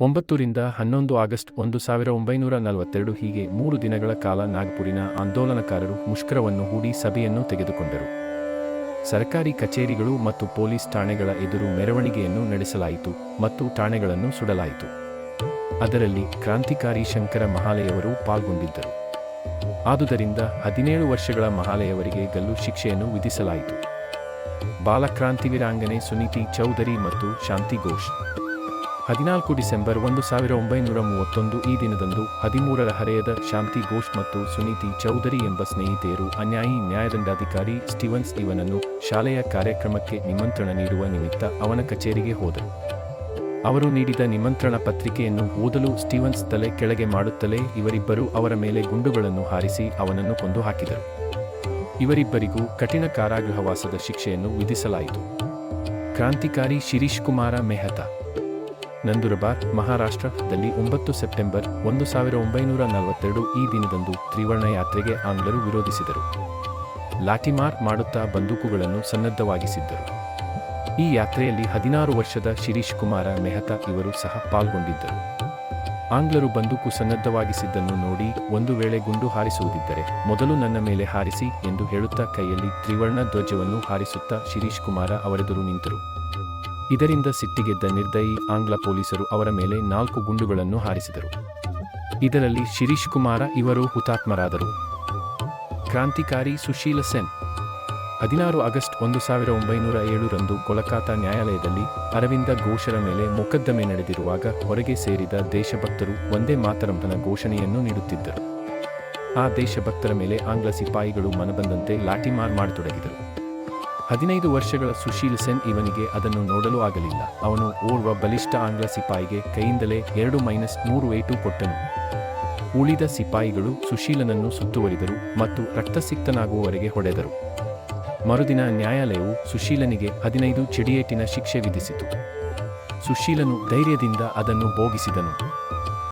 ಒಂಬತ್ತರಿಂದ ಹನ್ನೊಂದು ಆಗಸ್ಟ್ ಒಂದು ಸಾವಿರ ಒಂಬೈನೂರ ನಲವತ್ತೆರಡು ಹೀಗೆ ಮೂರು ದಿನಗಳ ಕಾಲ ನಾಗ್ಪುರಿನ ಆಂದೋಲನಕಾರರು ಮುಷ್ಕರವನ್ನು ಹೂಡಿ ಸಭೆಯನ್ನು ತೆಗೆದುಕೊಂಡರು. ಸರ್ಕಾರಿ ಕಚೇರಿಗಳು ಮತ್ತು ಪೊಲೀಸ್ ಠಾಣೆಗಳ ಎದುರು ಮೆರವಣಿಗೆಯನ್ನು ನಡೆಸಲಾಯಿತು ಮತ್ತು ಠಾಣೆಗಳನ್ನು ಸುಡಲಾಯಿತು. ಅದರಲ್ಲಿ ಕ್ರಾಂತಿಕಾರಿ ಶಂಕರ ಮಹಾಲೆಯವರು ಪಾಲ್ಗೊಂಡಿದ್ದರು. ಆದುದರಿಂದ ಹದಿನೇಳು ವರ್ಷಗಳ ಮಹಾಲೆಯವರಿಗೆ ಗಲ್ಲು ಶಿಕ್ಷೆಯನ್ನು ವಿಧಿಸಲಾಯಿತು. ಬಾಲಕ್ರಾಂತಿ ವೀರಾಂಗನೆ ಸುನೀತಿ ಚೌಧರಿ ಮತ್ತು ಶಾಂತಿ ಘೋಷ್. ಹದಿನಾಲ್ಕು ಡಿಸೆಂಬರ್ ಒಂದು ಸಾವಿರ ಒಂಬೈನೂರ ಮೂವತ್ತೊಂದು ಈ ದಿನದಂದು ಹದಿಮೂರರ ಹರೆಯದ ಶಾಂತಿ ಘೋಷ್ ಮತ್ತು ಸುನೀತಿ ಚೌಧರಿ ಎಂಬ ಸ್ನೇಹಿತೆಯರು ಅನ್ಯಾಯಿ ನ್ಯಾಯದಂಡಾಧಿಕಾರಿ ಸ್ಟೀವನ್ಸ್ ಇವನನ್ನು ಶಾಲೆಯ ಕಾರ್ಯಕ್ರಮಕ್ಕೆ ನಿಮಂತ್ರಣ ನೀಡುವ ನಿಮಿತ್ತ ಅವನ ಕಚೇರಿಗೆ ಹೋದರು. ಅವರು ನೀಡಿದ ನಿಮಂತ್ರಣ ಪತ್ರಿಕೆಯನ್ನು ಓದಲು ಸ್ಟೀವನ್ಸ್ ತಲೆ ಕೆಳಗೆ ಮಾಡುತ್ತಲೇ ಇವರಿಬ್ಬರು ಅವರ ಮೇಲೆ ಗುಂಡುಗಳನ್ನು ಹಾರಿಸಿ ಅವನನ್ನು ಕೊಂದು ಹಾಕಿದರು ಇವರಿಬ್ಬರಿಗೂ ಕಠಿಣ ಕಾರಾಗೃಹವಾಸದ ಶಿಕ್ಷೆಯನ್ನು ವಿಧಿಸಲಾಯಿತು. ಕ್ರಾಂತಿಕಾರಿ ಶಿರೀಶ್ ಕುಮಾರ ಮೆಹ್ತಾ ನಂದುರಬಾರ್, ಮಹಾರಾಷ್ಟ್ರದಲ್ಲಿ ಒಂಬತ್ತು ಸೆಪ್ಟೆಂಬರ್ ಒಂದು ಸಾವಿರ ಒಂಬೈನೂರ ನಲವತ್ತೆರಡು ಈ ದಿನದಂದು ತ್ರಿವರ್ಣ ಯಾತ್ರೆಗೆ ಆಂಗ್ಲರು ವಿರೋಧಿಸಿದರು. ಲಾಠಿಮಾರ್ ಮಾಡುತ್ತಾ ಬಂದೂಕುಗಳನ್ನು ಸನ್ನದ್ಧವಾಗಿಸಿದ್ದರು. ಈ ಯಾತ್ರೆಯಲ್ಲಿ ಹದಿನಾರು ವರ್ಷದ ಶಿರೀಶ್ ಕುಮಾರ ಮೆಹ್ತಾ ಇವರು ಸಹ ಪಾಲ್ಗೊಂಡಿದ್ದರು. ಆಂಗ್ಲರು ಬಂದೂಕು ಸನ್ನದ್ಧವಾಗಿಸಿದ್ದನ್ನು ನೋಡಿ ಒಂದು ವೇಳೆ ಗುಂಡು ಹಾರಿಸುವುದಿದ್ದರೆ ಮೊದಲು ನನ್ನ ಮೇಲೆ ಹಾರಿಸಿ ಎಂದು ಹೇಳುತ್ತಾ ಕೈಯಲ್ಲಿ ತ್ರಿವರ್ಣ ಧ್ವಜವನ್ನು ಹಾರಿಸುತ್ತಾ ಶಿರೀಶ್ ಕುಮಾರ ಅವರೆದುರು ನಿಂತರು. ಇದರಿಂದ ಸಿಟ್ಟಿಗೆದ್ದ ನಿರ್ದಯಿ ಆಂಗ್ಲ ಪೊಲೀಸರು ಅವರ ಮೇಲೆ ನಾಲ್ಕು ಗುಂಡುಗಳನ್ನು ಹಾರಿಸಿದರು. ಇದರಲ್ಲಿ ಶಿರೀಶ್ ಕುಮಾರ ಇವರು ಹುತಾತ್ಮರಾದರು. ಕ್ರಾಂತಿಕಾರಿ ಸುಶೀಲ ಸೆನ್. ಹದಿನಾರು ಆಗಸ್ಟ್ ಒಂದು ಸಾವಿರ ಒಂಬೈನೂರ ಏಳರಂದು ಕೊಲಕಾತಾ ನ್ಯಾಯಾಲಯದಲ್ಲಿ ಅರವಿಂದ ಘೋಷರ ಮೇಲೆ ಮೊಕದ್ದಮೆ ನಡೆದಿರುವಾಗ ಹೊರಗೆ ಸೇರಿದ ದೇಶಭಕ್ತರು ಒಂದೇ ಮಾತರಂಭನ ಘೋಷಣೆಯನ್ನು ನೀಡುತ್ತಿದ್ದರು. ಆ ದೇಶಭಕ್ತರ ಮೇಲೆ ಆಂಗ್ಲ ಸಿಪಾಯಿಗಳು ಮನಬಂದಂತೆ ಲಾಠಿಮಾರ್ ಮಾಡತೊಡಗಿದರು. ಹದಿನೈದು ವರ್ಷಗಳ ಸುಶೀಲ್ ಸೆನ್ ಇವನಿಗೆ ಅದನ್ನು ನೋಡಲು ಆಗಲಿಲ್ಲ. ಅವನು ಓರ್ವ ಬಲಿಷ್ಠ ಆಂಗ್ಲ ಸಿಪಾಯಿಗೆ ಕೈಯಿಂದಲೇ ಎರಡು ಮೈನಸ್ ಮೂರು ಏಟು ಕೊಟ್ಟನು. ಉಳಿದ ಸಿಪಾಯಿಗಳು ಸುಶೀಲನನ್ನು ಸುತ್ತುವರಿದರು ಮತ್ತು ರಕ್ತಸಿಕ್ತನಾಗುವವರೆಗೆ ಹೊಡೆದರು. ಮರುದಿನ ನ್ಯಾಯಾಲಯವು ಸುಶೀಲನಿಗೆ ಹದಿನೈದು ಚೆಡಿಯೇಟಿನ ಶಿಕ್ಷೆ ವಿಧಿಸಿತು. ಸುಶೀಲನು ಧೈರ್ಯದಿಂದ ಅದನ್ನು ಭೋಗಿಸಿದನು.